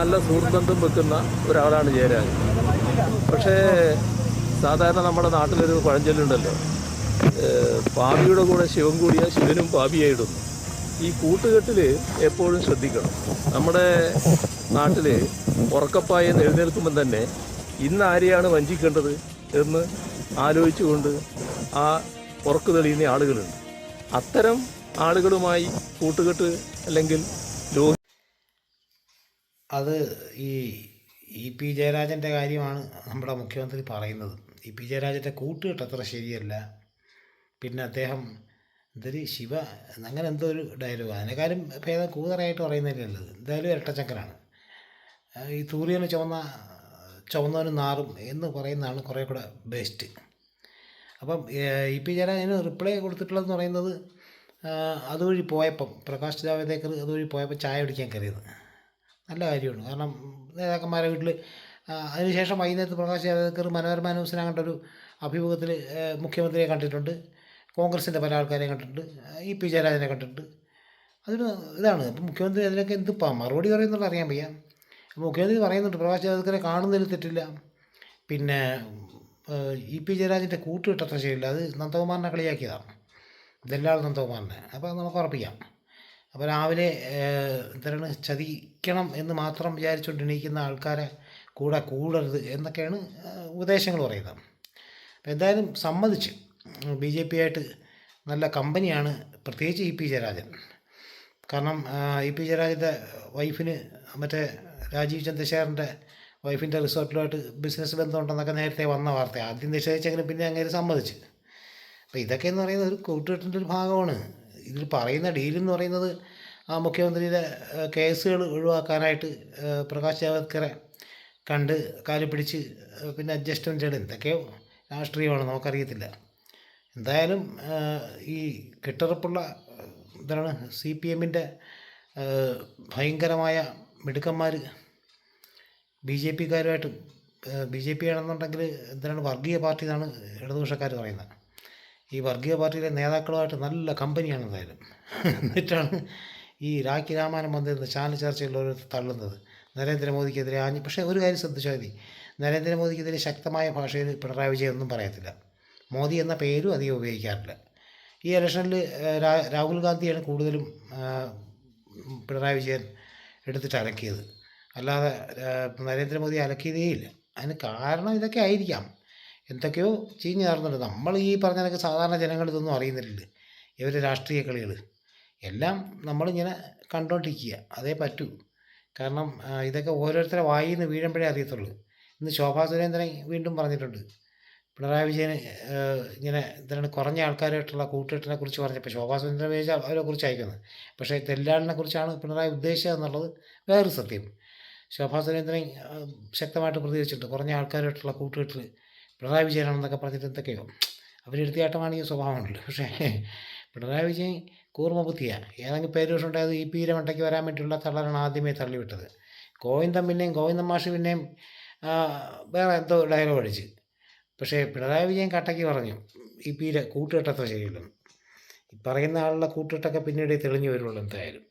നല്ല സുഹൃത്ബന്ധം വെക്കുന്ന ഒരാളാണ് ജയരാജ്. പക്ഷേ സാധാരണ നമ്മുടെ നാട്ടിലൊരു പഴഞ്ചൊല്ലുണ്ടല്ലോ. പാപിയുടെ കൂടെ ശിവൻ കൂടിയ ശിവനും പാപിയായിടുന്നു. ഈ കൂട്ടുകെട്ടിൽ എപ്പോഴും ശ്രദ്ധിക്കണം. നമ്മുടെ നാട്ടിൽ ഉറക്കപ്പായ എഴുന്നേൽക്കുമ്പം തന്നെ ഇന്ന് ആരെയാണ് വഞ്ചിക്കേണ്ടത് എന്ന് ആലോചിച്ചുകൊണ്ട് ആ ഉറക്കു തെളിയുന്ന ആളുകളുണ്ട്. അത്തരം ആളുകളുമായി കൂട്ടുകെട്ട് അല്ലെങ്കിൽ അത് ഈ ഇ പി ജയരാജന്റെ കാര്യമാണ് നമ്മുടെ മുഖ്യമന്ത്രി പറയുന്നത്. ഇ പി ജയരാജന്റെ കൂട്ടുകെട്ട് അത്ര ശരിയല്ല. പിന്നെ അദ്ദേഹം എന്തൊരു ശിവ അങ്ങനെ എന്തോ ഒരു ഡയലോഗ് അതിനേക്കാളും ഭേദം കൂതറായിട്ട് പറയുന്നതല്ലേ നല്ലത് എന്തായാലും ഇരട്ടച്ചക്കരാണ് ഈ തൂറിയന് ചുവന്ന ചുവന്നവനും നാറും എന്ന് പറയുന്നതാണ് കുറേ കൂടെ ബെസ്റ്റ് അപ്പം ഇ പി ജയരാജന് റിപ്ലൈ കൊടുത്തിട്ടുള്ളതെന്ന് പറയുന്നത് അതുവഴി പോയപ്പം പ്രകാശ് ജാവദേക്കർ അതുവഴി പോയപ്പോൾ ചായ കുടിക്കാൻ കയറിയത്. നല്ല കാര്യമാണ്. കാരണം നേതാക്കന്മാരെ വീട്ടിൽ അതിനുശേഷം വൈകുന്നേരത്ത് പ്രകാശ് ജാവദേക്കർ മനോരമ ന്യൂസിനെ കണ്ടൊരു അഭിമുഖത്തിൽ മുഖ്യമന്ത്രിയെ കണ്ടിട്ടുണ്ട്. കോൺഗ്രസിന്റെ പല ആൾക്കാരെ കണ്ടിട്ടുണ്ട്. ഇ പി ജയരാജനെ കണ്ടിട്ടുണ്ട്. അതൊരു ഇതാണ്. അപ്പം മുഖ്യമന്ത്രി അതിനൊക്കെ എന്ത് മറുപടി പറയുന്നുള്ള അറിയാൻ വയ്യ. മുഖ്യമന്ത്രി പറയുന്നുണ്ട് പ്രകാശ് ജാവദേക്കറെ കാണുന്നതിൽ തെറ്റില്ല. പിന്നെ ഇ പി ജയരാജന്റെ കൂട്ടുകിട്ടത്ര ശരിയില്ല. അത് നന്ദകുമാറിനെ കളിയാക്കിയതാണ്. ഇതെല്ലാം നന്ദകുമാറിനെ. അപ്പോൾ നമുക്ക് ഉറപ്പിക്കാം. അപ്പോൾ രാവിലെ എന്താണ് ചതിക്കണം എന്ന് മാത്രം വിചാരിച്ചുകൊണ്ട് എണീക്കുന്ന ആൾക്കാരെ കൂടെ കൂടരുത് എന്നൊക്കെയാണ് ഉപദേശങ്ങൾ പറയുന്നത്. അപ്പോൾ എന്തായാലും സമ്മതിച്ച്. ബി ജെ പി ആയിട്ട് നല്ല കമ്പനിയാണ് പ്രത്യേകിച്ച് ഇ പി ജയരാജൻ. കാരണം ഇ പി ജയരാജന്റെ വൈഫിന് മറ്റേ രാജീവ് ചന്ദ്രശേഖറിന്റെ വൈഫിന്റെ റിസോർട്ടിലായിട്ട് ബിസിനസ് ബന്ധമുണ്ടെന്നൊക്കെ നേരത്തെ വന്ന വാർത്ത. ആദ്യം നിഷേധിച്ചെങ്കിലും പിന്നെ അങ്ങനെ സമ്മതിച്ച്. അപ്പോൾ ഇതൊക്കെ എന്ന് പറയുന്നത് ഒരു കൂട്ടുകെട്ടിന്റെ ഒരു ഭാഗമാണ്. ഇതിൽ പറയുന്ന ഡീലെന്ന് പറയുന്നത് ആ മുഖ്യമന്ത്രിയുടെ കേസുകൾ ഒഴിവാക്കാനായിട്ട് പ്രകാശ് ജാവദ്കറെ കണ്ട് കാൽ പിടിച്ച് പിന്നെ അഡ്ജസ്റ്റ്മെന്റുകൾ എന്തൊക്കെയോ രാഷ്ട്രീയമാണ് നമുക്കറിയത്തില്ല. എന്തായാലും ഈ കെട്ടുറപ്പുള്ള എന്താണ് സി പി എമ്മിന്റെ ഭയങ്കരമായ മിടുക്കന്മാർ ബി ജെ പിക്കാരുമായിട്ടും ബി ജെ പി ആണെന്നുണ്ടെങ്കിൽ എന്താണ് വർഗീയ പാർട്ടി എന്നാണ് ഇടതുപക്ഷക്കാർ പറയുന്നത്. ഈ വർഗീയ പാർട്ടിയിലെ നേതാക്കളുമായിട്ട് നല്ല കമ്പനിയാണ് എന്തായാലും. എന്നിട്ടാണ് ഈ രാഖി രാമാനം വന്നിരുന്ന ചാനൽ ചർച്ചയിലുള്ളവർ തള്ളുന്നത്. നരേന്ദ്രമോദിക്കെതിരെ ആഞ്ഞ് പക്ഷേ ഒരു കാര്യം ശ്രദ്ധിച്ചാൽ മതി. നരേന്ദ്രമോദിക്കെതിരെ ശക്തമായ ഭാഷയിൽ പിണറായി വിജയൻ ഒന്നും പറയത്തില്ല. മോദി എന്ന പേരും അധികം ഉപയോഗിക്കാറില്ല. ഈ ഇലക്ഷനിൽ രാഹുൽ ഗാന്ധിയാണ് കൂടുതലും പിണറായി വിജയൻ എടുത്തിട്ട് അലക്കിയത്. അല്ലാതെ നരേന്ദ്രമോദി അലക്കിയതേയില്ല. അതിന് കാരണം ഇതൊക്കെ ആയിരിക്കാം. എന്തൊക്കെയോ ചീഞ്ഞ് ചേർന്നുണ്ട് നമ്മൾ ഈ പറഞ്ഞതൊക്കെ സാധാരണ ജനങ്ങൾ ഇതൊന്നും അറിയുന്നില്ല. ഇവർ രാഷ്ട്രീയ കളികൾ എല്ലാം നമ്മളിങ്ങനെ കണ്ടോണ്ടിരിക്കുക. അതേ പറ്റൂ. കാരണം ഇതൊക്കെ ഓരോരുത്തരെ വായിൽ നിന്ന് വീഴുമ്പോഴേ അറിയത്തുള്ളൂ. ഇന്ന് ശോഭാ സുരേന്ദ്രൻ വീണ്ടും പറഞ്ഞിട്ടുണ്ട്. പിണറായി വിജയൻ ഇങ്ങനെ എന്താണ് കുറഞ്ഞ ആൾക്കാരായിട്ടുള്ള കൂട്ടുകെട്ടിനെ കുറിച്ച് പറഞ്ഞപ്പോൾ ശോഭാ സുരേന്ദ്രൻ വിജയ അവരെ കുറിച്ച് അയക്കുന്നത്. പക്ഷേ തെല്ലാളിനെ കുറിച്ചാണ് പിണറായി ഉദ്ദേശിച്ചത് എന്നുള്ളത് വേറൊരു സത്യം. ശോഭാ സുരേന്ദ്രൻ ശക്തമായിട്ട് പ്രതികരിച്ചിട്ടുണ്ട്. കുറഞ്ഞ ആൾക്കാരായിട്ടുള്ള കൂട്ടുകെട്ടിൽ പിണറായി വിജയനാണെന്നൊക്കെ പറഞ്ഞിട്ട് എന്തൊക്കെയോ. അവരെടുത്തിയാട്ടമാണ് ഈ സ്വഭാവമുണ്ടല്ലോ പക്ഷേ പിണറായി വിജയൻ കൂർമ്മ ബുദ്ധിയാണ് ഏതെങ്കിലും പേര് ഉണ്ടായത് ഈ പീര മണ്ടയ്ക്ക് വരാൻ വേണ്ടിയുള്ള തള്ളലാണ് ആദ്യമേ തള്ളിവിട്ടത്. ഗോവിന്ദൻ പിന്നെയും ഗോവിന്ദൻ മാഷ് പിന്നെയും വേറെ എന്തോ ഡയലോഗ് അടിച്ച്. പക്ഷേ പിണറായി വിജയൻ കട്ടയ്ക്ക് പറഞ്ഞു ഈ പീര കൂട്ടുകെട്ടത്ര ശരിയല്ലെന്ന് പറയുന്ന ആളുടെ കൂട്ടുകെട്ടൊക്കെ പിന്നീട് തെളിഞ്ഞു വരുള്ളൂ എന്തായാലും.